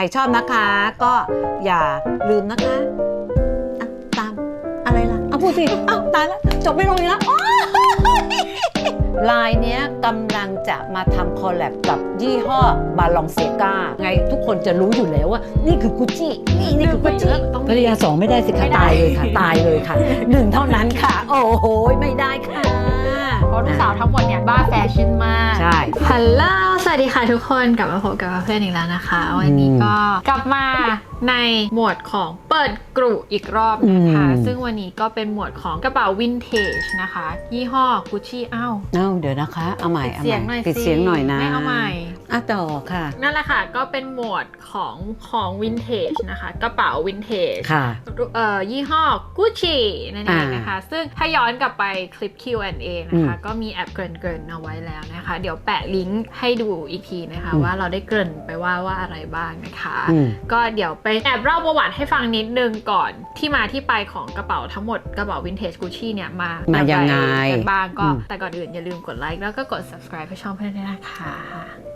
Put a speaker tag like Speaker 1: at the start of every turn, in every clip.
Speaker 1: รชอบนะคะ ก็อย่าลืมนะคะอะตามอะไรล่ะเอาพูดสิเอ้าตายแล้วจบไม่ลงอีกแล้วอ้าวลายเนี้ยกำลังจะมาทำคอลแลบกับยี่ห้อบาลองเซกาไงทุกคนจะรู้อยู่แล้วว่า นี่คือกุจินี่นี่คือกุจิ
Speaker 2: ต้องมี
Speaker 1: ภรรยาสองไม่ได้สิคะ
Speaker 2: ไม่ได้
Speaker 1: ตายเลยค่ะ ตายเลยค่ะหนึ่งเท่านั้นค่ะ โอ้โหไม่ได้ค่ะ
Speaker 2: เพราะลูกสาวทั้งหมดเนี่ยบ้าแฟชั่นมาก
Speaker 1: ใช่
Speaker 2: ฮัลโหล สวัสดีค่ะทุกคน กลับมาพบกับเพื่อนอีกแล้วนะคะ วันนี้ก็กลับมาในหมวดของเปิดกรุอีกรอบนะคะ
Speaker 1: อืม
Speaker 2: ซึ่งวันนี้ก็เป็นหมวดของกระเป๋าวินเทจนะคะ ยี่ห้อกุชชี่อ้าว
Speaker 1: เอ้าเดี๋ยวนะคะ เอาใหม่
Speaker 2: ปิด
Speaker 1: เอา
Speaker 2: เสียง
Speaker 1: ให
Speaker 2: หน่
Speaker 1: ม่
Speaker 2: อย
Speaker 1: ปิด
Speaker 2: สิ
Speaker 1: เสียงหน่อยนะ
Speaker 2: ไม่เอาใหม่
Speaker 1: อะต่อค่ะ
Speaker 2: นั่นแหละค่ะ ก็เป็นหมวดของของวินเทจนะคะ กระเป๋าวินเทจ
Speaker 1: ค่ะ
Speaker 2: เอ่อยี่ห้อ Gucci นั่นเองนะคะ ซึ่งถ้าย้อนกลับไปคลิป Q&A นะคะ ก็มีแอบเกริ่นๆเอาไว้แล้วนะคะ เดี๋ยวแปะลิงก์ให้ดูอีกทีนะคะ
Speaker 1: อืม
Speaker 2: ว่าเราได้เกริ่นไปว่าว่าอะไรบ้างนะคะ
Speaker 1: อืม
Speaker 2: ก็เดี๋ยวไปแอบเล่าประวัติให้ฟังนิดนึงก่อนที่มาที่ไปของกระเป๋าทั้งหมดกระเป๋าวินเทจ Gucci เนี่ยมา
Speaker 1: มา
Speaker 2: มา
Speaker 1: ยังไง
Speaker 2: กันบ้างก็
Speaker 1: อืม
Speaker 2: แต่ก่อนอื่นอย่าลืมกดไลค์แล้วก็กด subscribe ให้ช่องเพื่อนด้วยนะคะ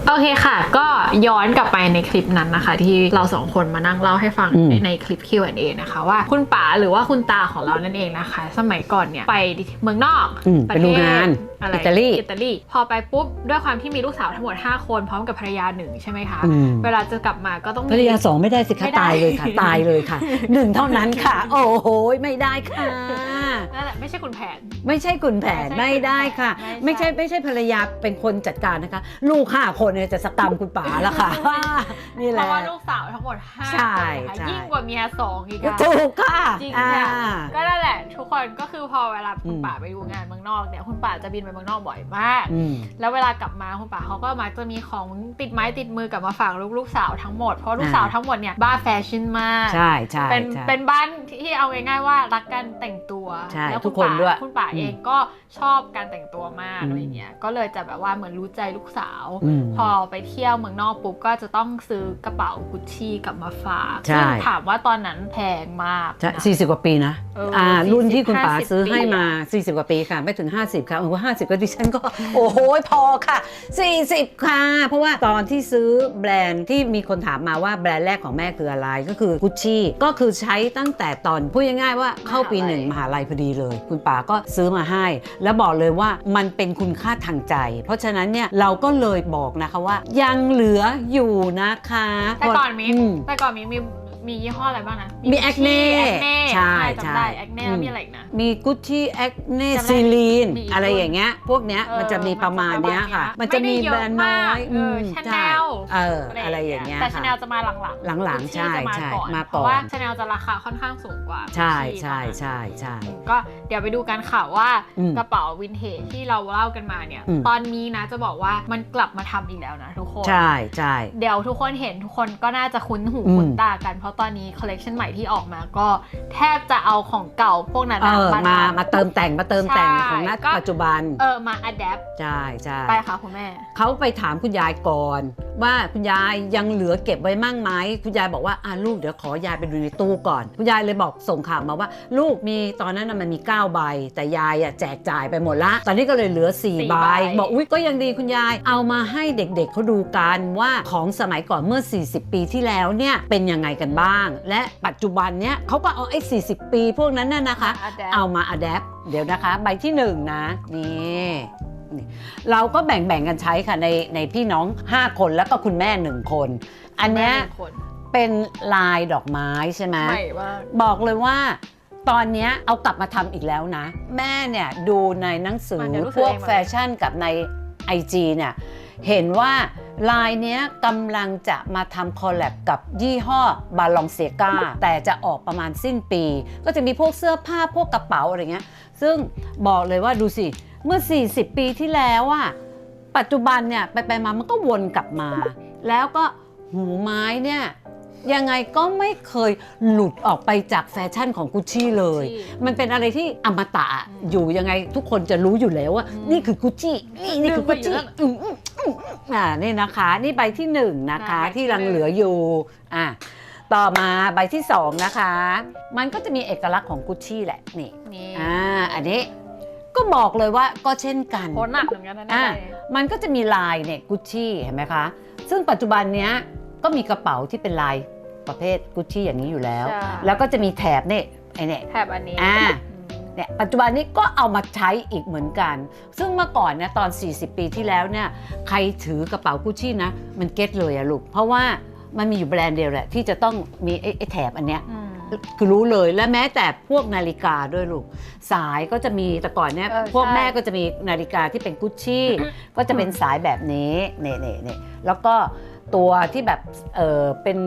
Speaker 2: โอเคค่ะ ก็ย้อนกลับไปในคลิปนั้นนะคะ ที่เราสองคนมานั่งเล่าให้ฟัง
Speaker 1: อืม
Speaker 2: ในคลิป Q&A นะคะว่าคุณป๋าหรือว่าคุณตาของเรานั่นเองนะคะ สมัยก่อนเนี่ยไปเมืองนอก
Speaker 1: อืม
Speaker 2: ป
Speaker 1: ไประดู
Speaker 2: เทศ
Speaker 1: งาน
Speaker 2: อะไร
Speaker 1: อิตาลี
Speaker 2: อิตาลี พอไปปุ๊บ ด้วยความที่มีลูกสาวทั้งหมด 5 คนพร้อมกับภรรยาหนึ่งใช่ไหมคะ
Speaker 1: อืม
Speaker 2: เวลาจะกลับมาก็ต้องมี
Speaker 1: ภรรยาสองไม่ได้สิคะ
Speaker 2: ไม่ได้
Speaker 1: ตายเลยค่ะ ตายเลยค่ะหนึ่งเท่านั้นค่ะ โอ้โหไม่ได้ค่ะ
Speaker 2: นั่นแหละไม่ใช่คุณแผน
Speaker 1: ไม่ใช่คุณแผน
Speaker 2: ไม่
Speaker 1: ไม่
Speaker 2: ใช่
Speaker 1: ได้ค่ะ
Speaker 2: ไม่
Speaker 1: ไม่
Speaker 2: ใช่
Speaker 1: ใช่ไม่ใช่ภรรยาเป็นคนจัดการนะคะ ลูกห้าคนเนี่ยจะสกรรมคุณป๋าละค่ะ นี่แห
Speaker 2: เพ
Speaker 1: ละ
Speaker 2: ราะว่าลูกสาวทั้งหมด5
Speaker 1: ใช่
Speaker 2: คนนะคะ
Speaker 1: ใช่
Speaker 2: ยิ่งกว่าเมียสองอีกอะ
Speaker 1: ถูกค่ะ
Speaker 2: จริง
Speaker 1: อ่า
Speaker 2: ค่ะก็นั่นแหละทุก คนก็คือพอเวลาคุณ
Speaker 1: อืม
Speaker 2: ป่าไปดูงานเมืองนอกเนี่ยคุณป่าจะบินไปเมืองนอกบ่อยมาก
Speaker 1: อืม
Speaker 2: แล้วเวลากลับมาคุณป่าเขาก็มักจะมีของติดไม้ติดมือกลับมาฝากลูกลูกสาวทั้งหมดเพราะลูก
Speaker 1: อ่า
Speaker 2: สาวทั้งหมดเนี่ยบ้าแฟชั่นมาก
Speaker 1: ใช่ใช่
Speaker 2: เป็น
Speaker 1: ใช่
Speaker 2: เป็นบ้านที่เอาง่ายๆว่ารักการแต่งตัว
Speaker 1: ใช่
Speaker 2: แล้ว
Speaker 1: ทุ
Speaker 2: ณ
Speaker 1: กคน
Speaker 2: ป๋า
Speaker 1: ด้วย
Speaker 2: คุณป่า
Speaker 1: อืม
Speaker 2: เองก็ชอบการแต่งตัวมาก
Speaker 1: อืม
Speaker 2: อะไรเงี้ยก็เลยจะแบบว่าเหมือนรู้ใจลูกสาว
Speaker 1: อืม
Speaker 2: พอไปเที่ยวเมืองนอกปุ๊บก็จะต้องซื้อกระเป๋ากุชชี่กลับมาฝาก
Speaker 1: ใช่
Speaker 2: ซึ่งถามว่าตอนนั้นแพงมาก
Speaker 1: ใช่
Speaker 2: นะ
Speaker 1: สี่สิบกว่าปีนะ
Speaker 2: เอออ่
Speaker 1: อ่า
Speaker 2: 40
Speaker 1: รุ่นที่คุณป๋า
Speaker 2: 50
Speaker 1: ซื้อให้มา
Speaker 2: ปี
Speaker 1: 40 กว่าปีค่ะ ไม่ถึง 50 ค่ะโอ้โห50 ก็ดิฉันก็ โอ้โหพอค่ะ 40 ค่ะ เพราะว่าตอนที่ซื้อแบรนด์ที่มีคนถามมาว่าแบรนด์แรกของแม่คืออะไรก็คือกุชชี่ก็คือใช้ตั้งแต่ตอนพูดง่ายๆว่าเข้าปีหนึ่งมหาลัยพอดีเลย คุณป๋าก็ซื้อมาให้ แล้วบอกเลยว่ามันเป็นคุณค่าทางใจ เพราะฉะนั้นเนี่ยเราก็เลยบอกนะคะว่า ยังเหลืออยู่นะคะ
Speaker 2: แต่ก่อนมี
Speaker 1: อืม
Speaker 2: แต่ก่อนมีมี มียี่ห้ออะไรบ้างนะ
Speaker 1: มี Acne
Speaker 2: แอคเน่
Speaker 1: ใช่
Speaker 2: จำได้
Speaker 1: ใช่
Speaker 2: แอคเน่
Speaker 1: อืม
Speaker 2: แล้วมีอะไรอีกนะ
Speaker 1: มีกุชชี่แอคเน
Speaker 2: จำได้
Speaker 1: ซีลีน
Speaker 2: มีอีก
Speaker 1: อะไรอย่างเงี้ยพวกเนี้ย
Speaker 2: เออ
Speaker 1: มันจะมีประมาณเนี้ยค่ะ
Speaker 2: มั
Speaker 1: มัน
Speaker 2: นจะ
Speaker 1: จะ
Speaker 2: ประมาณ
Speaker 1: มี
Speaker 2: เนี้ย
Speaker 1: แบรนด์น้อย
Speaker 2: ไม่ได้เยอะมากเออ
Speaker 1: ม
Speaker 2: Chanel
Speaker 1: ใช่เอออะไรอย่างเงี้ย
Speaker 2: แต่
Speaker 1: ค่ะ
Speaker 2: ชาแนลจะมาหลังๆ
Speaker 1: หลังๆ
Speaker 2: Gucci
Speaker 1: ใช่
Speaker 2: จะมา
Speaker 1: ใช่
Speaker 2: ก่อน
Speaker 1: มา
Speaker 2: เพ
Speaker 1: ก่อน
Speaker 2: ราะว่าชาแนลจะราคาค่อนข้างสูงกว่า
Speaker 1: ใช่
Speaker 2: Gucci
Speaker 1: ใช่
Speaker 2: มาก
Speaker 1: ใช่ใช่
Speaker 2: ก็เดี๋ยวไปดูกันค่ะว่า
Speaker 1: อืม
Speaker 2: กระเป๋าวินเทจที่เราเล่ากันมาเนี่ย
Speaker 1: อืม
Speaker 2: ตอนนี้นะจะบอกว่ามันกลับมาทำอีกแล้วนะทุกคน
Speaker 1: ใช่ใช่
Speaker 2: เดี๋ยวทุกคนเห็นทุกคนก็น่าจะคุ้นหู
Speaker 1: อืม
Speaker 2: คุ้นตากัน เพราะตอนนี้คอลเลกชันใหม่ที่ออกมาก็แทบจะเอาของเก่าพวกนั้น
Speaker 1: เอ
Speaker 2: อะ
Speaker 1: อ
Speaker 2: มา
Speaker 1: มา
Speaker 2: ทำ
Speaker 1: มาเติมแต่งมาเติมแต่ง
Speaker 2: ใช่
Speaker 1: ของณ
Speaker 2: ก็
Speaker 1: ปัจจุบัน
Speaker 2: เออมาอัดแอป
Speaker 1: ใช่ใช่
Speaker 2: ไปค่ะคุณแม่
Speaker 1: เขาไปถามคุณยายก่อน ว่าคุณยายยังเหลือเก็บไว้มั่งไหมคุณยายบอกว่าอ่าลูกเดี๋ยวขอยายไปดูในตู้ก่อน คุณยายเลยบอกส่งข่าวมาว่า ลูกมีตอนนั้นน่ะมันมี9ใบแต่ยายอะแจกจ่ายไปหมดละ ตอนนี้ก็เลยเหลือ
Speaker 2: สี่
Speaker 1: 4ใบ
Speaker 2: ใบ
Speaker 1: บอกอุ้ยก็ยังดีคุณยายเอามาให้เด็กๆเขาดูกันว่าของสมัยก่อนเมื่อ 40 ปีที่แล้วเนี่ยเป็นยังไงกันบ้างและปัจจุบันเนี่ยเขาก็เอาไอ้ 40 ปีพวกนั้นน่ะนะคะ
Speaker 2: อัดแอป
Speaker 1: เอามาอัดแอปเดี๋ยวนะคะ ใบที่1นะ นี่นี่เราก็แบ่งๆกันใช้ค่ะ ในในพี่น้อง 5 คนแล้วก็คุณแม่ 1 คน อันเนี้ย
Speaker 2: แม่หงคน
Speaker 1: เป็นลายดอกไม้ใช่ไหม
Speaker 2: ใหม่มาก
Speaker 1: บอกเลยว่า ตอนเนี้ยเอากลับมาทำอีกแล้วนะ แม่เนี่ย ดูในหนังสือ
Speaker 2: มันจะรู้สึก
Speaker 1: พวก
Speaker 2: เองหมดเลย
Speaker 1: แฟชั่นกับใน IG เนี่ย เห็นว่าลายเนี้ยกำลังจะมาทำคอลแลบกับยี่ห้อบาลองเซกาแต่จะออกประมาณสิ้นปี ก็จะมีพวกเสื้อผ้าพวกกระเป๋าอะไรเงี้ย ซึ่งบอกเลยว่าดูสิเมื่อ 40 ปีที่แล้วอะปัจจุบันเนี่ยไปไปๆมามันก็วนกลับมา แล้วก็หูไม้เนี่ยยังไงก็ไม่เคยหลุดออกไปจากแฟชั่นของกุชชี่เลย
Speaker 2: Gucci
Speaker 1: มันเป็นอะไรที่อมตะ
Speaker 2: อืม
Speaker 1: อยู่ยังไงทุกคนจะรู้อยู่แล้วว่า
Speaker 2: อืม
Speaker 1: นี่คือกุชชี่นี่นี่คือ
Speaker 2: ลืมไป
Speaker 1: กุชชี่
Speaker 2: อยู่แล้ว
Speaker 1: อืมอืมอืมอ่านี่นะคะนี่ใบที่หนึ่งนะคะ
Speaker 2: ใช่
Speaker 1: ที่ยังเหลืออยู่อะต่อมาใบที่สองนะคะ มันก็จะมีเอกลักษณ์ของกุชชี่แหละนี่
Speaker 2: นี่
Speaker 1: อ่าอันนี้ก็บอกเลยว่าก็เช่นกัน
Speaker 2: โคตรหนักเหมือนกันนะ
Speaker 1: อะ
Speaker 2: เนี่ย
Speaker 1: มันก็จะมีลายเนี่ยกุชชี่เห็นไหมคะ ซึ่งปัจจุบันเนี้ยก็มีกระเป๋าที่เป็นลายประเภทกุชชี่อย่างนี้อยู่แล้ว
Speaker 2: ใช่
Speaker 1: แล้วก็จะมีแถบเนี่ยไอเนี่ย
Speaker 2: แถบอันนี้
Speaker 1: อ่า
Speaker 2: อืม
Speaker 1: เนี่ยปัจจุบันนี้ก็เอามาใช้อีกเหมือนกัน ซึ่งเมื่อก่อนเนี่ยตอน 40 ปีที่แล้วเนี่ยใครถือกระเป๋ากุชชี่นะ มันเก็ตเลยอะลูก เพราะว่ามันมีอยู่แบรนด์เดียวแหละ ที่จะต้องมีไอ้ไอ้แถบอันเนี้ย
Speaker 2: อืม
Speaker 1: คือรู้เลยและแม้แต่พวกนาฬิกาด้วยลูก สายก็จะมีแต่ก่อนเนี่ย
Speaker 2: เออ
Speaker 1: พวก
Speaker 2: ใช่
Speaker 1: แม่ก็จะมีนาฬิกาที่เป็นกุชชี่ก็จะเป็นสายแบบนี้เน่เน่เน่แล้วก็ตัวที่แบบเออเป็น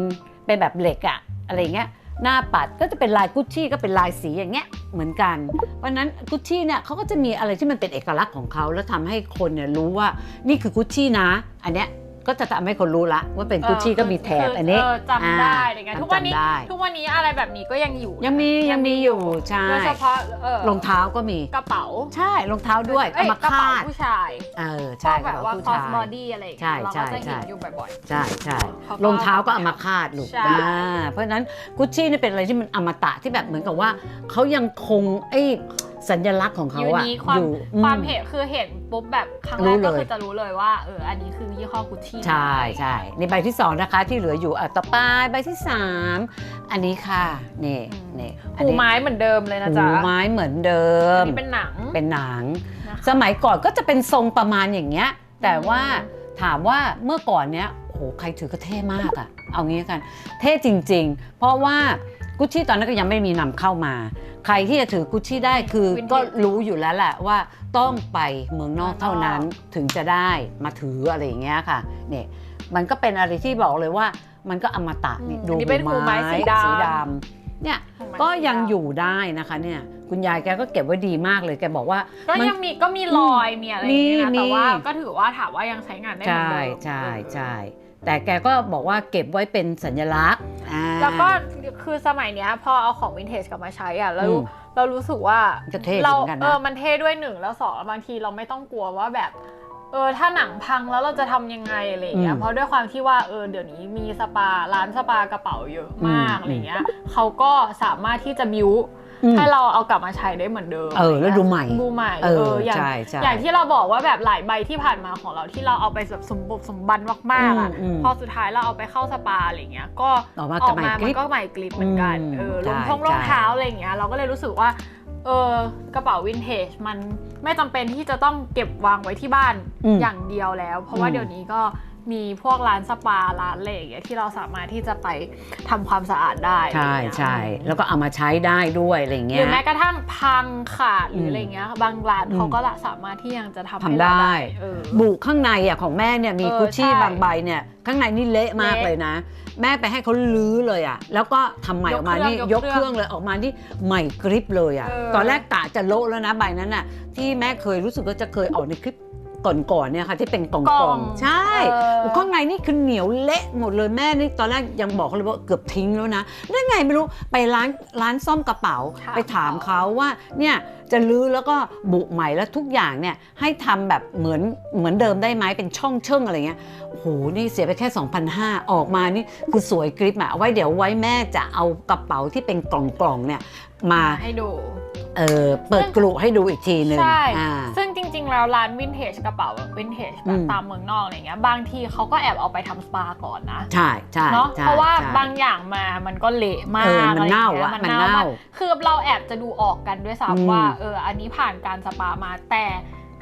Speaker 1: เป็นแบบเหล็กอะอะไรเงี้ย หน้าปัดก็จะเป็นลายกุชชี่ก็เป็นลายสีอย่างเงี้ยเหมือนกัน เพราะนั้นกุชชี่เนี่ยเขาก็จะมีอะไรที่มันเป็นเอกลักษณ์ของเขาแล้วทำให้คนเนี่ยรู้ว่านี่คือกุชชี่นะ อันเนี้ย ก็จะทำให้คนรู้ละว่าเป็นกุชชี่ก็มีแถบอันนี้
Speaker 2: เจำได้
Speaker 1: อ่า
Speaker 2: อะไรเงี้ยทุกวันนี้
Speaker 1: จำได้
Speaker 2: ทุกวันนี้อะไรแบบนี้ก็ยังอยู่
Speaker 1: ยังมียังมีอยู่ใช่
Speaker 2: โดยเฉพาะเออ
Speaker 1: รองเท้าก็มี
Speaker 2: กระเป๋า
Speaker 1: ใช่รองเท้าด้วย
Speaker 2: อ้
Speaker 1: เอามาก
Speaker 2: ระเป๋า
Speaker 1: คาด
Speaker 2: ผู้ชาย
Speaker 1: เออ
Speaker 2: พว
Speaker 1: ใช่
Speaker 2: กแบบว่า
Speaker 1: ผู้
Speaker 2: คอส
Speaker 1: ชาย
Speaker 2: บอดี้อะไรอย่าง
Speaker 1: ใช่
Speaker 2: เงี้ยเราก็จะ
Speaker 1: ใช่
Speaker 2: เห็นอยู่บ่อย
Speaker 1: ใช่ใช่
Speaker 2: เขาก็
Speaker 1: รองเท้าก็เอามาคาดลูก
Speaker 2: ใช่
Speaker 1: อ่าเพราะฉะนั้นกุชชี่นี่เป็นอะไรที่มันอมตะที่แบบเหมือนกับว่าเขายังคงไอ้ สัญลักษณ์ของ
Speaker 2: ๆ
Speaker 1: เขา
Speaker 2: ยู
Speaker 1: อะ
Speaker 2: นี้ความ
Speaker 1: อยู่อื
Speaker 2: ความเห็นคือเห็นปุ๊บแบบครั้งแร
Speaker 1: รู้
Speaker 2: ก
Speaker 1: เลย
Speaker 2: ก็คือจะรู้เลยว่าเอออันนี้คือยี่ห้อกุชชี่
Speaker 1: ใช่ใช่ในใบที่สองนะคะที่เหลืออยู่อะต่อไปใบที่สามอันนี้ค่ะนี่นี่อัน
Speaker 2: หู
Speaker 1: นี้
Speaker 2: ไม้เหมือนเดิมเลยนะจ๊ะ
Speaker 1: หูไม้เหมือนเดิ
Speaker 2: อั
Speaker 1: ม
Speaker 2: นนี้เป็นหนัง
Speaker 1: เป็นหนัง
Speaker 2: นะคะ
Speaker 1: สมัยก่อนก็จะเป็นทรงประมาณอย่างเงี้ย แต่ว่าถามว่าเมื่อก่อนเนี้ยโอ้โหใครถือก็เท่มากอะเอางี้กัน เท่จริง ๆ เพราะว่า กุชชี่ตอนนั้นก็ยังไม่มีนำเข้ามา ใครที่จะถือกุชชี่ได้คือ
Speaker 2: Vintage
Speaker 1: ก็รู้อยู่แล้วแหละว่าต้องไปเมืองนอกเท่านั้นถึงจะได้มาถืออะไรอย่างเงี้ยค่ะเนี่ยมันก็เป็นอะไรที่บอกเลยว่า มันก็อมตะนี่
Speaker 2: อืม
Speaker 1: ดู
Speaker 2: อันนี้เป็นหูไม้สีดำ
Speaker 1: สีดำเนี่ย
Speaker 2: หูไม้
Speaker 1: ก็
Speaker 2: สีดำ
Speaker 1: ยังอยู่ได้นะคะเนี่ยคุณยายแกก็เก็บไว้ดีมากเลยแกบอกว่า
Speaker 2: ก็
Speaker 1: มัน
Speaker 2: ยังมีก็มีรอยมีอะไรอย่างเงี้ย
Speaker 1: มี
Speaker 2: นะแต่ว่า
Speaker 1: มี
Speaker 2: ก็ถือว่าถามว่ายังใช้งานได้เหมือน
Speaker 1: ใช่
Speaker 2: เดิม
Speaker 1: ใช่
Speaker 2: เออ
Speaker 1: ใช่ แต่แกก็บอกว่าเก็บไว้เป็นสัญลักษณ์อ่า
Speaker 2: แล้วก็คือสมัยเนี้ยพอเอาของวินเทจกลับมาใช้อะแล้ว
Speaker 1: อืม
Speaker 2: เรารู้สึกว่า
Speaker 1: ก็เท่
Speaker 2: เรา
Speaker 1: เหมือนกันนะ
Speaker 2: เออมันเท่ด้วยหนึ่งแล้วสองบางทีเราไม่ต้องกลัวว่าแบบ เออถ้าหนังพังแล้วเราจะทำยังไงอะไรอย่างเงี้ยเพราะด้วยความที่ว่าเออเดี๋ยวนี้มีสปาร้านสปากระเป๋าเยอะมากอะไรเงี้ยเขาก็สามารถที่จะบิว
Speaker 1: อืม
Speaker 2: ให้เราเอากลับมาใช้ได้เหมือนเดิม
Speaker 1: เออแล้วดูใหม่
Speaker 2: ดูใหม่
Speaker 1: เออ
Speaker 2: อย่าง
Speaker 1: ใช่ใช่
Speaker 2: อย่างที่เราบอกว่าแบบหลายใบที่ผ่านมาของเราที่เราเอาไปแบบสมบุกสมบันมากๆอะ
Speaker 1: อืมอืม
Speaker 2: พอสุดท้ายเราเอาไปเข้าสปาอะไรเงี้ยก็
Speaker 1: ออกมา
Speaker 2: อ
Speaker 1: กั
Speaker 2: อบก
Speaker 1: ใหม่
Speaker 2: มากมัน
Speaker 1: ริบ
Speaker 2: ก็ใหม่กลิปเหมือนกัน
Speaker 1: อืม
Speaker 2: เออ
Speaker 1: ใช่
Speaker 2: รองท้องรอง
Speaker 1: ใช่
Speaker 2: เท้าอะไรอย่างเงี้ยเราก็เลยรู้สึกว่าเออกระเป๋าวินเทจมันไม่จำเป็นที่จะต้องเก็บวางไว้ที่บ้าน
Speaker 1: อืม
Speaker 2: อย่างเดียวแล้ว เพราะว่า
Speaker 1: อืม
Speaker 2: เดี๋ยวนี้ก็ มีพวกร้านสปาร้านอะไรอย่างเงี้ยที่เราสามารถที่จะไปทำความสะอาดได้
Speaker 1: ใช่
Speaker 2: อะไรอย่างเงี้ย
Speaker 1: ใช่แล้วก็เอามาใช้ได้ด้วยอะไร
Speaker 2: ห
Speaker 1: เงี้
Speaker 2: รื
Speaker 1: ย
Speaker 2: อแม้กระทั่งพังขาดหรือ
Speaker 1: ม
Speaker 2: อะไรเงี้ยบางร้าน
Speaker 1: อืม
Speaker 2: เขาก็ละสามารถที่ยังจะทำให้
Speaker 1: ทำ
Speaker 2: เรา
Speaker 1: ได้
Speaker 2: เออ
Speaker 1: บุข้างในอะของแม่เนี่ยมี
Speaker 2: เออ
Speaker 1: กุชชี่
Speaker 2: ใช่
Speaker 1: บางใบเนี่ยข้างในนี่เละมาก
Speaker 2: เละ
Speaker 1: เลยนะ แม่ไปให้เขาลื้อเลยอะแล้วก็ทำใหม่
Speaker 2: ย
Speaker 1: อกอกมา
Speaker 2: เครื่อง
Speaker 1: นี่
Speaker 2: ย
Speaker 1: ย
Speaker 2: ก
Speaker 1: ก
Speaker 2: เค
Speaker 1: เค
Speaker 2: รื่
Speaker 1: รื่
Speaker 2: อ
Speaker 1: องงเลยออกมาที่ใหม่กริบเลยอะ
Speaker 2: เออ
Speaker 1: ตอนแรกกะจะโละแล้วนะใบนั้นอะที่แม่เคยรู้สึกว่าจะเคยออกในคลิป ก่อนๆเนี่ยค่ะที่เป็นกล่
Speaker 2: กล่
Speaker 1: อ
Speaker 2: องง
Speaker 1: ๆใช่
Speaker 2: เออ
Speaker 1: ข้างในนี่คือเหนียวเละหมดเลยแม่นี่ตอนแรกยังบอกเขาเลยว่าเกือบทิ้งแล้วนะได้ไงไม่รู้ไปร้านร้านซ่อมกระเป๋า
Speaker 2: ถาม
Speaker 1: ไปถามเขาว่าเนี่ยจะลื้อแล้วก็บุใหม่แล้วทุกอย่างเนี่ยให้ทำแบบเหมือนเหมือนเดิมได้ไหมเป็นช่องเชิ่งอะไรเงี้ยโอ้โหนี่เสียไปแค่2,500ออกมานี่คือสวยกริปอะเอาไว้เดี๋ยวไว้แม่จะเอากระเป๋าที่เป็นกล่องๆเนี่ยมา
Speaker 2: ให้ดู
Speaker 1: เออเปิดกลุให้ดูอีกทีหนึ่ง
Speaker 2: ใช่
Speaker 1: อ่า
Speaker 2: ซึ่งจริงๆ แล้วร้านวินเทจกระเป๋าแบบวินเทจแบ
Speaker 1: อื
Speaker 2: บ
Speaker 1: ม
Speaker 2: ตามเมืองนอกอะไรเงี้ย บางทีเขาก็แอบเอาไปทำสปาก่อนนะ
Speaker 1: ใช่ใช่
Speaker 2: เนาะ
Speaker 1: ใช่
Speaker 2: เพราะว่า
Speaker 1: ใช่
Speaker 2: บางอย่างมามันก็เละมา
Speaker 1: เออกมัน
Speaker 2: อะไร
Speaker 1: เน่า
Speaker 2: งี้ย
Speaker 1: อะมัน
Speaker 2: ม
Speaker 1: เน่า
Speaker 2: กคือเราแอบจะดูออกกันด้วย
Speaker 1: อืม
Speaker 2: ซ้ำว่า เออ อันนี้ผ่านการสปามาแต่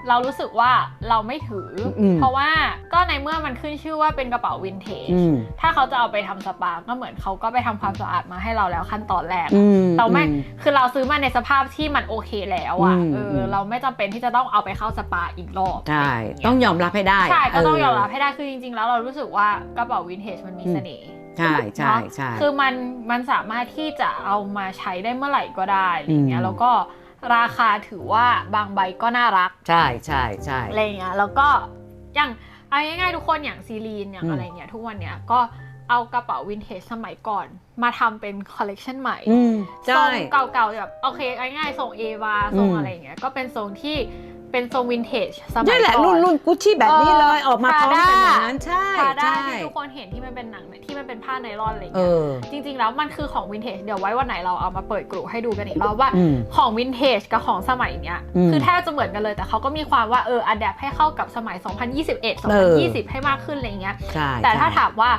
Speaker 2: เรารู้สึกว่าเราไม่ถืออ
Speaker 1: ม
Speaker 2: เพราะว่าก็ในเมื่อมันขึ้นชื่อว่าเป็นกระเป๋าวินเทจ
Speaker 1: อืม
Speaker 2: ถ้าเขาจะเอาไปทำสปาก็เหมือนเขาก็ไปทำความสะอาดมาให้เราแล้วขั้นตอนแรก
Speaker 1: อืม
Speaker 2: เราไม่
Speaker 1: อืม
Speaker 2: คือเราซื้อมาในสภาพที่มันโอเคแล้วอะ
Speaker 1: อืม
Speaker 2: เออ
Speaker 1: อืม
Speaker 2: เราไม่จำเป็นที่จะต้องเอาไปเข้าสปาอีกรอบ
Speaker 1: ใช่ะ
Speaker 2: ไรย่าเย
Speaker 1: ต้องยอมรับให้ได้
Speaker 2: ใช่ ก็ต้องยอมรับ
Speaker 1: เให้
Speaker 2: ได้ คือจริงๆ แล้วเรารู้สึกว่ากระเป๋าวินเทจมันมีเสน่ห์
Speaker 1: ใช่ใช่
Speaker 2: เนาะ
Speaker 1: ใช่
Speaker 2: คือมัน มันสามารถที่จะเอามาใช้ได้เมื่อไหร่ก็ได้อะไรเงี้
Speaker 1: อื
Speaker 2: ย
Speaker 1: ม
Speaker 2: แล้วก็ ราคาถือว่าบางใบก็น่ารัก
Speaker 1: ใช่ใช่ใช่
Speaker 2: อะไรเงี้ยแล้วก็อย่างเอาง่ายๆทุกคนอย่างซีรีนอย่าง
Speaker 1: อืม
Speaker 2: อะไรเงี้ยทุกวันเนี้ยก็เอากระเป๋าวินเทจสมัยก่อนมาทำเป็นคอลเลกชันใหม่
Speaker 1: อืม
Speaker 2: ทร
Speaker 1: ใช่
Speaker 2: งเก่าๆแบบโอเคง่ายๆทรงเอวาทรง
Speaker 1: อืม
Speaker 2: อะไรอย่างเงี้ยก็เป็นทรงที่ เป็นทรงวินเทจสมั
Speaker 1: นี่
Speaker 2: ย
Speaker 1: แหละ
Speaker 2: ก่อ
Speaker 1: รุ่น
Speaker 2: น
Speaker 1: รุ่นกุชชี่แบบนี้เลย
Speaker 2: เออ
Speaker 1: ออกมาพร้อมกัน
Speaker 2: Prada
Speaker 1: อย่างนั้นใช่
Speaker 2: พาด้า
Speaker 1: ใช่
Speaker 2: ที่ทุกคนเห็นที่มันเป็นหนังที่มันเป็นผ้าไนลอนอะไร
Speaker 1: เอ
Speaker 2: เงี้ย
Speaker 1: อ
Speaker 2: จริง ๆ แล้วมันคือของวินเทจเดี๋ยวไว้วันไหนเราเอามาเปิดกลุ่ให้ดูกันอีกรอบว่า
Speaker 1: อืม
Speaker 2: ของวินเทจกับของสมัยเนี้ย
Speaker 1: อืม
Speaker 2: คือแทบจะเหมือนกันเลยแต่เขาก็มีความว่าเอออัดแอปให้เข้ากับสมัย 2021
Speaker 1: เออ
Speaker 2: 2020 ให้มากขึ้นอะไรเงี้ย
Speaker 1: ใช่
Speaker 2: แต่ถ้า
Speaker 1: ใช่
Speaker 2: ถามว่า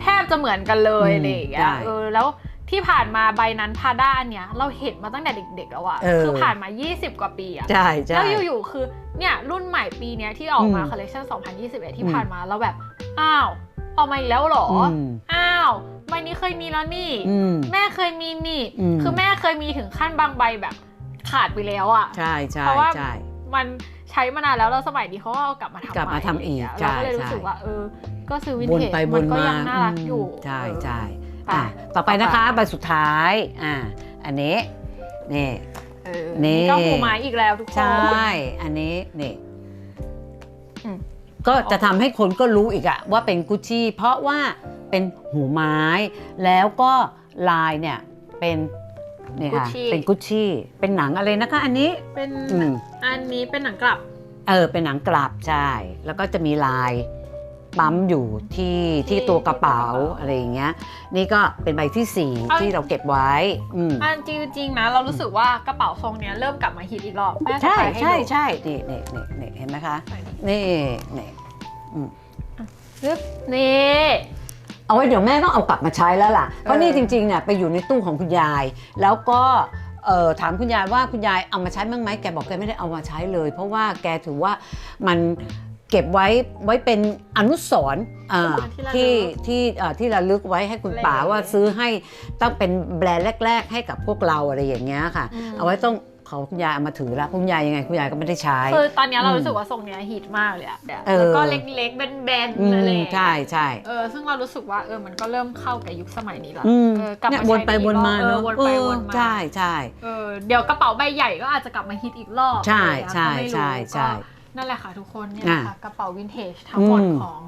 Speaker 2: แทบจะเหมือนกันเลย
Speaker 1: อืม
Speaker 2: อะไรอย่างเงี้ย
Speaker 1: ใช่
Speaker 2: เออแล้ว ที่ผ่านมาใบนั้นพาด้าอันเนี้ยเราเห็นมาตั้งแต่เด็กๆแล้วอะ
Speaker 1: เออ
Speaker 2: คือผ่านมา 20 กว่าปีอะ
Speaker 1: ใช่ใช่
Speaker 2: แล้วอยู่ๆคือเนี่ยรุ่นใหม่ปีเนี้ยที่ออกมา
Speaker 1: อืม
Speaker 2: คอลเลคชัน2021 ที่
Speaker 1: อืม
Speaker 2: ผ่านมาเราแบบ อ้าวออกมาอีกแล้วเหรออ
Speaker 1: อืม
Speaker 2: อ้าวใบนี้เคยมีแล้วนี่
Speaker 1: อืม
Speaker 2: แม่เคยมีนี่
Speaker 1: อืม
Speaker 2: คือแม่เคยมีถึงขั้นบางใบแบบขาดไปแล้วอะ
Speaker 1: ใช่ใช่
Speaker 2: เพราะว่า
Speaker 1: ใช่
Speaker 2: มันใช้มานานแล้วแล้วสมัยนี้เขาก็เอากลับมาทำ
Speaker 1: กลับมา
Speaker 2: ให
Speaker 1: ทำอีกะ
Speaker 2: ไร
Speaker 1: ใช่
Speaker 2: เงี้ยเราก็เลยรู้
Speaker 1: ใช่
Speaker 2: สึกว่าเออ ก็ซื้อวิน
Speaker 1: วน
Speaker 2: เทจ
Speaker 1: ไปว
Speaker 2: มัน
Speaker 1: น
Speaker 2: ก็
Speaker 1: มา
Speaker 2: ยังน่ารักอยู่
Speaker 1: มใช่
Speaker 2: เออ
Speaker 1: ใช่
Speaker 2: ไป
Speaker 1: อะต่อไปนะคะ
Speaker 2: ต่อไป
Speaker 1: ใบสุดท้ายอ่าอันนี้นี่
Speaker 2: เออ
Speaker 1: นี่
Speaker 2: ก็หูไม้อีกแล้วทุกคน
Speaker 1: ใช่ อันนี้นี่
Speaker 2: อืม
Speaker 1: ก็จะทำให้คนก็รู้อีกอะว่าเป็นกุชชี่ เพราะว่าเป็นหูไม้ แล้วก็ลายเนี่ยเป็นเนี่ยค่ะ
Speaker 2: Gucci
Speaker 1: เป็นกุชชี่ เป็นหนังอะไรนะคะ อันนี้
Speaker 2: เป็น
Speaker 1: อืม
Speaker 2: อันนี้เป็นหนังกลับ
Speaker 1: เออเป็นหนังกลับใช่ แล้วก็จะมีลาย ปั๊มอยู่ที่
Speaker 2: ที่
Speaker 1: ที่ตัวกระเป๋า
Speaker 2: ที่ตัวกระเป๋า
Speaker 1: อะไรอย่างเงี้ย นี่ก็เป็นใบที่สี่
Speaker 2: เอา
Speaker 1: ที่เราเก็บไว้อืม
Speaker 2: อันจริงๆนะเรารู้สึกว่ากระเป๋าทรงเนี้ยเริ่มกลับมาฮิตอีกรอบแม่จะ
Speaker 1: ใช่
Speaker 2: ใส่ให้
Speaker 1: ใช่
Speaker 2: ดู
Speaker 1: ใช่นี่นี่นี่นี่เห็นไหมคะ นี่นี่
Speaker 2: ซึบนี่
Speaker 1: เอาไว้เดี๋ยวแม่ต้องเอากลับมาใช้แล้วล่ะ เพราะนี่จริงๆเนี่ยไปอยู่ในตู้ของคุณยาย แล้วก็เอ่อถามคุณยายว่าคุณยายเอามาใช้บ้างไหมแกบอกแกไม่ได้เอามาใช้เลย เพราะว่าแกถือว่ามัน เก็บไว้ไว้เป็นอนุสรณ์เอ่อที่ที่เอ่อที่ระลึกไว้ให้คุณป๋าว่าซื้อให้ต้องเป็นแบรนด์แรก ๆ ให้กับพวกเราอะไรอย่างเงี้ยค่ะ
Speaker 2: ม
Speaker 1: เอาไว้ต้องขอคุณยายเอามาถือละคุณยายยังไงคุณยายก็ไม่ได้ใช้
Speaker 2: คือตอนเนี้ยเรา
Speaker 1: อืม
Speaker 2: รู้สึกว่าทรงเนี้ยฮิตมากเลยอะ
Speaker 1: เออ
Speaker 2: แล้วก็เล็กๆแบน
Speaker 1: อื
Speaker 2: ๆอะไร
Speaker 1: ม
Speaker 2: อย่างเงี้ย
Speaker 1: ใช่ใช่
Speaker 2: เออซึ่งเรารู้สึกว่าเออมันก็เริ่มเข้ากับยุคสมัยนี้ละ
Speaker 1: อืม
Speaker 2: เออกลับ
Speaker 1: เนี่ย
Speaker 2: มา
Speaker 1: วน
Speaker 2: ใช้
Speaker 1: ไปวนมา
Speaker 2: อีกรอบ
Speaker 1: เนอะ
Speaker 2: เออวนไปวนมา
Speaker 1: ใช่ใช่
Speaker 2: เออเดี๋ยวกระเป๋าใบใหญ่ก็อาจจะกลับมาฮิตอีกรอบ
Speaker 1: ใช่
Speaker 2: อะไรอย่างเงี้ย
Speaker 1: ใช่
Speaker 2: ก็ไม่รู้
Speaker 1: ใช่ใช่
Speaker 2: ก็ นั่นแหละค่ะทุกคนเนี่ย
Speaker 1: อะ
Speaker 2: นะคะกระเป๋าวินเทจทั้งหมด
Speaker 1: อืม
Speaker 2: ของ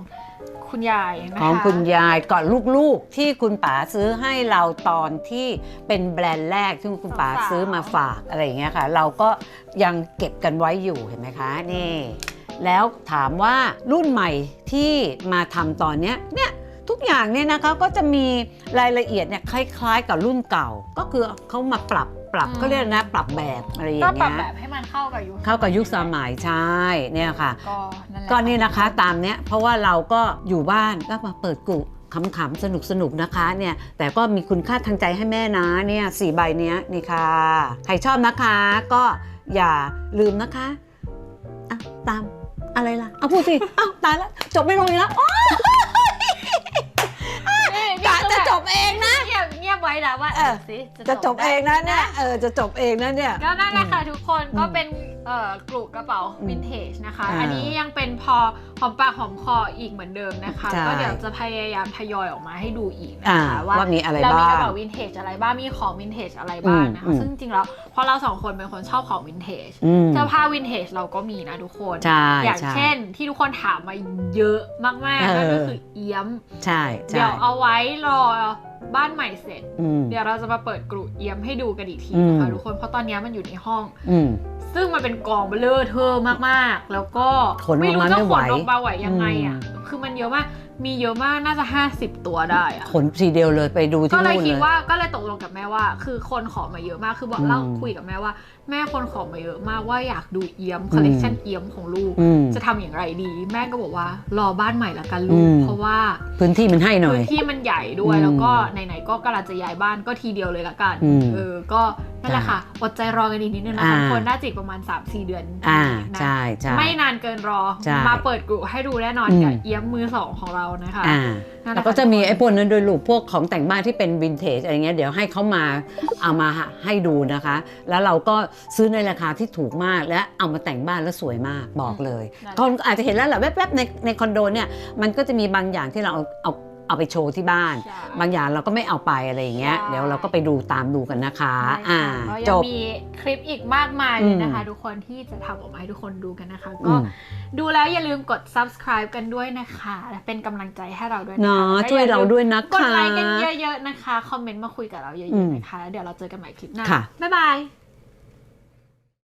Speaker 2: คุณยายนะคะ
Speaker 1: ของคุณยายก่อนลูกๆ ที่คุณป๋าซื้อให้เราตอนที่เป็นแบรนด์แรกที่คุณป๋าซื้อมาฝากอะไรอย่างเงี้ยค่ะ เราก็ยังเก็บกันไว้อยู่เห็นไหมคะนี่ แล้วถามว่ารุ่นใหม่ที่มาทำตอนเนี้ยเนี่ยทุกอย่างเนี่ยนะคะก็จะมีรายละเอียดเนี่ยคล้ายๆ กับรุ่นเก่า ก็คือเขามาปรับ ปรับเขาเรียกนะปรับแบบอะไรอย่า
Speaker 2: ก็
Speaker 1: ง
Speaker 2: ปรับ
Speaker 1: เงี้ย
Speaker 2: แบบให้มันเข้ากับยุค
Speaker 1: เข้ากับยุคสมัยใช่เนี่ยค่ะ
Speaker 2: ก็นั่นแหละ
Speaker 1: ก็นี่นะคะตามเนี้ยเพราะว่าเราก็อยู่บ้านก็มาเปิดกุขำๆสนุกๆนะคะเนี่ยแต่ก็มีคุณค่าทางใจให้แม่นะเนี่ยสี่ใบเนี้ยนี่ค่ะ ใครชอบนะคะ ก็อย่าลืมนะคะอะตามอะไรล่ะเอาพูดสิอ้าวตายแล้วจบไม่ลงอีกแล้วอ๋อ
Speaker 2: ว้นะว่า
Speaker 1: เออ
Speaker 2: สิ
Speaker 1: จะจบเองนะเนี่ยเออจะจบเองนะเนี่ย
Speaker 2: ก็นั่นแหละค่ะทุกคน
Speaker 1: อืม
Speaker 2: ก็เป็นเอ่อกลุ่กระเป๋าวินเทจนะคะ
Speaker 1: อ่า
Speaker 2: อันนี้ยังเป็นพอหอมปากหอมคออีกเหมือนเดิมนะคะ
Speaker 1: ใช่
Speaker 2: ก็เดี๋ยวจะพยายามทยอยออกมาให้ดูอีก
Speaker 1: อ่า
Speaker 2: นะคะว่า
Speaker 1: ว่ามีอะไร
Speaker 2: เรามี
Speaker 1: บ้าก
Speaker 2: ระ
Speaker 1: ง
Speaker 2: เป๋าวินเทจอะไรบ้างมีของวินเทจอะไรบ้างนะ
Speaker 1: อื
Speaker 2: คะ
Speaker 1: ม
Speaker 2: ซึ่งจริงๆแล้วเพราะเราสองคนเป็นคนชอบของวินเทจ
Speaker 1: อืม
Speaker 2: เสื้อผ้าวินเทจเราก็มีนะทุกคน
Speaker 1: ใช่
Speaker 2: อย่าง
Speaker 1: ใช่
Speaker 2: เช่นที่ทุกคนถามมาเยอะมากๆ
Speaker 1: เออ
Speaker 2: นั่นก็คือเอี้ยม
Speaker 1: ใช่ใช่
Speaker 2: เดี๋ยวเอาไว้รอ บ้านใหม่เสร็จ
Speaker 1: อืม
Speaker 2: เดี๋ยวเราจะมาเปิดกลุ่เอี้ยมให้ดูกันอีกทีนะคะ
Speaker 1: อืม
Speaker 2: ทุกคนเพราะตอนนี้มันอยู่ในห้อง
Speaker 1: อืม
Speaker 2: ซึ่งมันเป็นกองเบลเลอร์เธอมากๆ แล้วก็
Speaker 1: ขนออกมา
Speaker 2: ไม่รู้จะ
Speaker 1: ไม่
Speaker 2: ข
Speaker 1: ไหว
Speaker 2: นออกมาไหวยังไงอะ
Speaker 1: อืม
Speaker 2: คือมันเยอะมาก มีเยอะมากน่าจะ 50 ตัวได้อะ
Speaker 1: ขนทีเดียวเลยไปดูที่
Speaker 2: ก็เลย
Speaker 1: นู่น
Speaker 2: คิด
Speaker 1: เลย
Speaker 2: ว่าก็เลยตกลงกับแม่ว่า คือคนขอมาเยอะมากคือบอก
Speaker 1: อืม
Speaker 2: เล่าคุยกับแม่ว่า แม่คนขอมาเยอะมากว่าอยากดูเอี้ยมคอลเลกชันเอี้ยมของลูก
Speaker 1: อืม
Speaker 2: จะทำอย่างไรดี แม่ก็บอกว่ารอบ้านใหม่ละกันลู
Speaker 1: อื
Speaker 2: ก
Speaker 1: ม
Speaker 2: เพราะว่า
Speaker 1: พื้นที่มันให้หน่อ
Speaker 2: พื้
Speaker 1: ย
Speaker 2: นที่มันใหญ่ด้วย
Speaker 1: อืม
Speaker 2: แล้วก็ไหนๆก็กำลังจะย้ายบ้านก็ทีเดียวเลยละกัน
Speaker 1: อืม
Speaker 2: เออ ก็ นั่นแหละค่ะ อดใจรอกันอีกนิดนึงนะคะ
Speaker 1: อ่า
Speaker 2: ทุกคนน่าจะอีกประมาณ 3-4 เดือน
Speaker 1: อ่า
Speaker 2: นะ
Speaker 1: ใช่ใช่
Speaker 2: ไม่นานเกินรอ
Speaker 1: ใช่
Speaker 2: มาเปิดกลุ่ให้ดูแน่นอน
Speaker 1: อืม
Speaker 2: กับเอี้ยมมือสองของเรานะคะ
Speaker 1: อ่า
Speaker 2: นั่นห
Speaker 1: แล้ว
Speaker 2: ค
Speaker 1: ก็จะมี
Speaker 2: ทุ
Speaker 1: ไอ้พวกนั้นโดยลูกพวกของแต่งบ้านที่เป็นวินเทจอะไรเงี้ยเดี๋ยวให้เขามาเอามาให้ดูนะคะ แล้วเราก็ซื้อในราคาที่ถูกมากและเอามาแต่งบ้านแล้วสวยมากบอกเลย
Speaker 2: นั่นแหละ
Speaker 1: คนอาจจะเห็นแล้วแหละแวบๆในในคอนโดเนี่ยมันก็จะมีบางอย่างที่เราเอาเอา เอาไปโชว์ที่บ้าน
Speaker 2: ใช่
Speaker 1: บางอย่างเราก็ไม่เอาไปอะไรอย่างเงี้ย
Speaker 2: ใช่
Speaker 1: เดี๋ยวเราก็ไปดูตามดูกันนะคะ
Speaker 2: ใช่
Speaker 1: อ่า
Speaker 2: ค่ะก็
Speaker 1: จ
Speaker 2: ยัง
Speaker 1: บ
Speaker 2: มีคลิปอีกมากมายเลยนะคะ
Speaker 1: อืม
Speaker 2: ทุกคนที่จะทำออกมาให้ทุกคนดูกันนะคะ
Speaker 1: อื
Speaker 2: ก็
Speaker 1: ม
Speaker 2: ดูแล้วอย่าลืมกด subscribe กันด้วยนะคะและเป็นกำลังใจให้เราด้วยนะคะ
Speaker 1: เนาะ
Speaker 2: และ
Speaker 1: ช่วยเราด้วยนะคะ
Speaker 2: กดไลค์กันเยอะๆนะคะ คอมเมนต์มาคุยกับเราเย
Speaker 1: อื
Speaker 2: อะ
Speaker 1: ม
Speaker 2: ๆนะคะแล้วเดี๋ยวเราเจอกันใหม่คลิปหน้า
Speaker 1: ค่ะ
Speaker 2: บ๊ายบาย